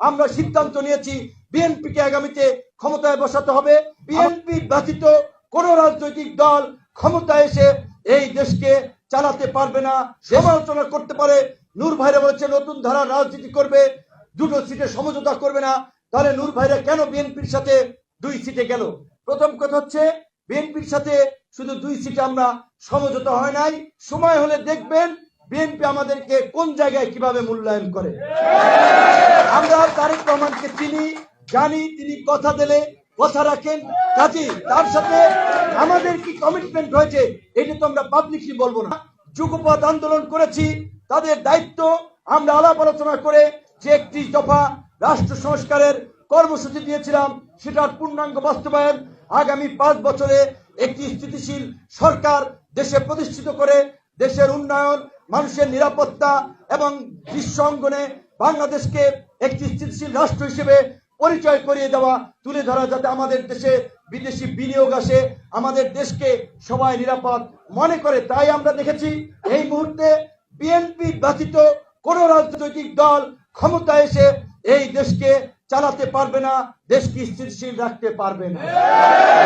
আমরা সিদ্ধান্ত নিয়েছি বিএনপিকে আগামীতে ক্ষমতায় বসাতে হবে। বিএনপি ব্যতীত কোন রাজনৈতিক দল ক্ষমতায় এসে এই দেশকে চালাতে পারবে না। সমালোচনা করতে পারে। নূর ভাইরা বলেছে, নতুন ধারা রাজনীতি করবে, দুটো সিটে সমঝোতা করবে না। তাহলে নূর ভাইরা কেন বিএনপির সাথে দুই সিটে গেল? প্রথম কথা হচ্ছে, বিএনপির সাথে শুধু দুই সিটে আমরা সমঝোতা হয় নাই। সময় হলে দেখবেন বিএনপি আমাদেরকে কোন জায়গায় কীভাবে মূল্যায়ন করে। তারেক রহমানকে চিনি, জানি তিনি কথা দিলে কথা রাখেন। কাজী তার সাথে আমাদের কি কমিটমেন্ট হয়েছে এটা তো আমরা পাবলিকলি বলব না। যুগপথ আন্দোলন করেছি, তাদের দায়িত্ব আমরা আলাপ আলোচনা করে যে একটি দফা রাষ্ট্র সংস্কারের কর্মসূচি দিয়েছিলাম, সেটার পূর্ণাঙ্গ বাস্তবায়ন আগামী পাঁচ বছরে একটি স্থিতিশীল সরকার দেশে প্রতিষ্ঠিত করে, দেশের উন্নয়ন, মানুষের নিরাপত্তা এবং বিশ্ব অঙ্গনে বাংলাদেশকে একটি স্থিতিশীল রাষ্ট্র হিসেবে পরিচয় করিয়ে দেওয়া, তুলে ধরা যাতে আমাদের দেশে বিদেশি বিনিয়োগ আসে, আমাদের দেশকে সবাই নিরাপদ মনে করে, তাই আমরা দেখেছি এই মুহূর্তে বিএনপি ব্যতীত কোন রাজনৈতিক দল ক্ষমতায় এসে এই দেশকে চালাতে পারবে না, দেশকে স্থিতিশীল রাখতে পারবে না।